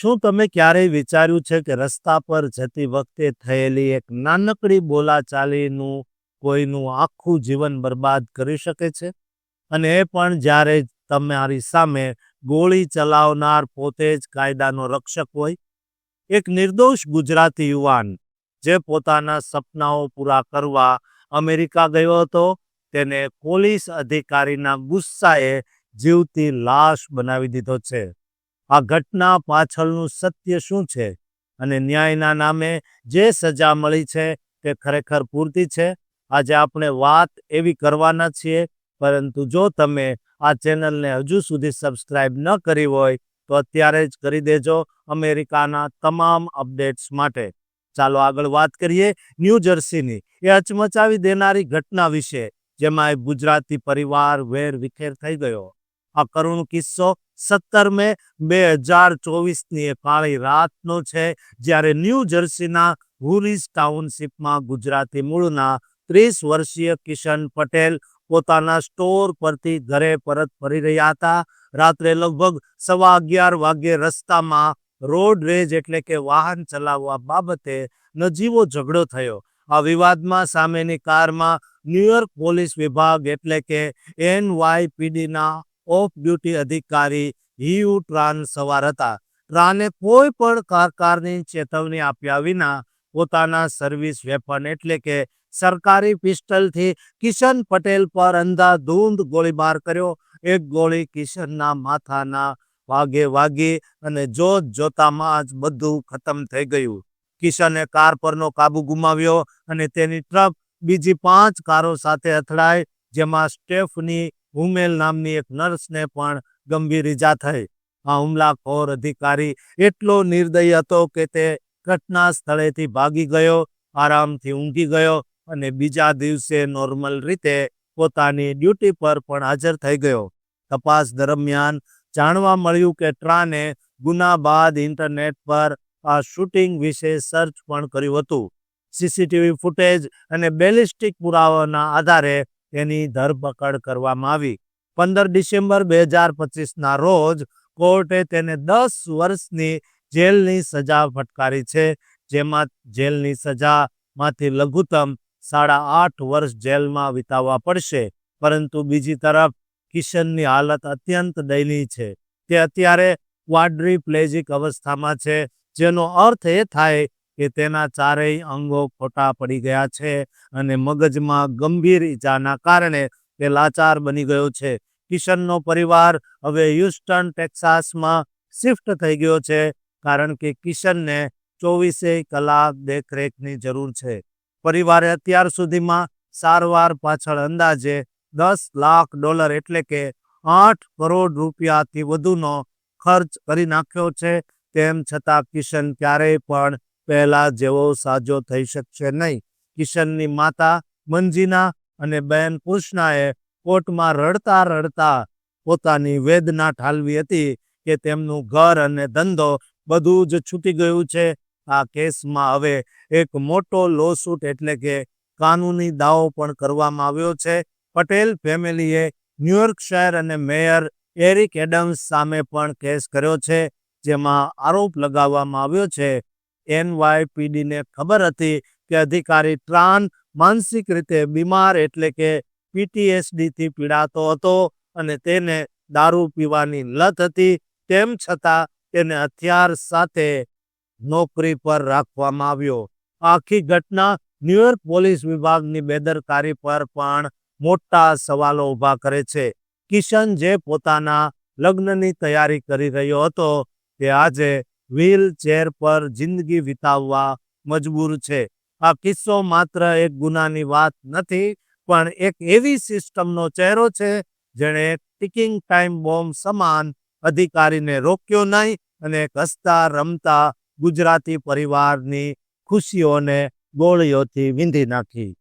શું તમે ક્યારેય વિચાર્યું છે કે રસ્તા પર જતી વખતે થયેલી એક નાનકડી બોલાચાલીનું કોઈનું આખું જીવન બરબાદ કરી શકે છે? અને એ પણ જ્યારે તમારી સામે ગોળી ચલાવનાર પોતે જ કાયદાનો રક્ષક હોય? એક નિર્દોષ ગુજરાતી યુવાન જે પોતાના સપનાઓ પૂરા કરવા અમેરિકા ગયો હતો, તેને પોલીસ અધિકારીના ગુસ્સાએ જીવતી લાશ બનાવી દીધો છે. આ ઘટના પાછળનું સત્ય શું છે? અને ન્યાયના નામે જે સજા મળી છે તે ખરેખર પૂરતી છે? આજે આપણે વાત એવી કરવાના છીએ, પરંતુ જો તમે આ ચેનલને હજુ સુધી સબસ્ક્રાઇબ ન કરી હોય, તો અત્યારે જ કરી દેજો અમેરિકાના તમામ અપડેટ્સ માટે. ચાલો આગળ વાત કરીએ ન્યૂ જર્સીની. એ અચમચાવી દેનારી ઘટના વિશે, જેમાં એ ગુજરાતી પરિવાર વેર વિખેર થઈ ગયો. આ કરુણ કિસ્સો સત્તર મે બે હજાર ચોવીસની કાળી રાતનો છે, જ્યારે ન્યૂ જર્સીના હુરીસ ટાઉનશીપમાં ગુજરાતી મૂળના ત્રીસ વર્ષીય કિશન પટેલ પોતાના સ્ટોર પરથી ઘરે પરત ફરી રહ્યા હતા. રાત્રે લગભગ સવા અગિયાર વાગ્યે રસ્તામાં રોડ રેજ એટલે કે વાહન ચલાવવા બાબતે નજીવો ઝઘડો થયો. આ વિવાદમાં સામેની કારમાં ન્યુયોર્ક પોલીસ વિભાગ એટલે કે એનવાયપીડીના ઓફ ડ્યુટી અધિકારી હિયુ ટ્રાન સવાર હતા. ટ્રાને કોઈ પણ કારકારની ચેતવણી આપ્યા વિના પોતાના સર્વિસ વેપન એટલે કે સરકારી પિસ્ટલથી કિશન પટેલ પર અંધાધૂંધ ગોળીબાર કર્યો. એક ગોળી કિશનના માથાના વાગે વાગી અને જોત જોતામાં જ બધું ખતમ થઈ ગયું. કિશને કાર પરનો કાબુ ગુમાવ્યો અને તેની ટ્રક બીજી પાંચ કારો સાથે અથડાઈ, જેમાં સ્ટેફની હુમેલ નામની એક નર્સને પણ ગંભીર ઈજા થઈ. આ હુમલાખોર અધિકારી એટલો નિર્દય હતો કે તે ઘટના સ્થળેથી ભાગી ગયો, આરામથી ઊંઘી ગયો અને બીજા દિવસે નોર્મલ રીતે પોતાની ડ્યુટી પર પણ હાજર થઈ ગયો. તપાસ દરમિયાન જાણવા મળ્યું કે ટ્રાને ગુના બાદ ઇન્ટરનેટ પર આ શૂટિંગ વિશે સર્ચ પણ કર્યું હતું. સીસીટીવી ફૂટેજ અને બેલિસ્ટિક પુરાવાના આધારે તેની ધરપકડ કરવામાં આવી. પંદર ડિસેમ્બર બે હજાર પચીસના રોજ કોર્ટે તેને દસ વર્ષની જેલની સજા ફટકારી છે, જેમાં જેલની સજામાંથી લઘુત્તમ સાડા આઠ વર્ષ જેલમાં વિતાવવા પડશે. પરંતુ બીજી તરફ, કિશનની હાલત અત્યંત દયનીય છે. તે અત્યારે ક્વાડ્રીપ્લેજિક અવસ્થામાં છે, જેનો અર્થ એ થાય કે તેના ચારેય અંગો ખોટા પડી ગયા છે અને મગજમાં ગંભીર ઈજાના કારણે તે લાચાર બની ગયો છે. કિશનનો પરિવાર હવે હ્યુસ્ટન, ટેક્સાસમાં શિફ્ટ થઈ ગયો છે કારણ કે કિશનને ચોવીસે કલાક દેખરેખની જરૂર છે. પરિવારે અત્યાર સુધીમાં સારવાર પાછળ અંદાજે દસ લાખ ડોલર એટલે કે આઠ કરોડ રૂપિયાથી વધુનો ખર્ચ કરી નાખ્યો છે. તેમ છતાં કિશન ક્યારેય પણ પહેલા જેવો સાજો થઈ શકશે નહીં. કિશનની માતા મંજીના અને બહેન કૃષ્ણાએ કોર્ટમાં રડતા રડતા પોતાની વેદના ઠાલવી હતી કે તેમનું ઘર અને ધંધો બધું જ છૂટી ગયું છે. આ કેસમાં હવે એક મોટો લોસૂટ એટલે કે કાનૂની દાવો પણ કરવામાં આવ્યો છે. પટેલ ફેમિલીએ ન્યુયોર્ક શહેર અને મેયર એરિક એડમ્સ સામે પણ કેસ કર્યો છે, જેમાં આરોપ લગાવવામાં આવ્યો છે એનવાયપીડીને ખબર હતી કે અધિકારી ટ્રાન માનસિક રીતે બીમાર એટલે કે પીટીએસડીથી પીડાતો હતો અને તેને દારૂ પીવાની લત હતી. તેમ છતાં તેને હથિયાર સાથે નોકરી પર રાખવામાં આવ્યો. આખી ઘટના ન્યુયોર્ક પોલીસ વિભાગની બેદરકારી પર પણ મોટા સવાલો ઊભા કરે છે. કિશન જે પોતાના લગ્નની તૈયારી કરી રહ્યો હતો તે આજે વ્હીલ ચેર પર જિંદગી વિતાવવા મજબૂર છે. આ કિસ્સો માત્ર એક ગુનાની વાત નથી, પણ એક એવી સિસ્ટમનો ચહેરો છે, જેણે ટિકિંગ ટાઈમ બોમ્બ સમાન અધિકારીને રોક્યો નહીં અને હસતા રમતા ગુજરાતી પરિવારની ખુશીઓને ગોળીઓથી વીંધી નાખી.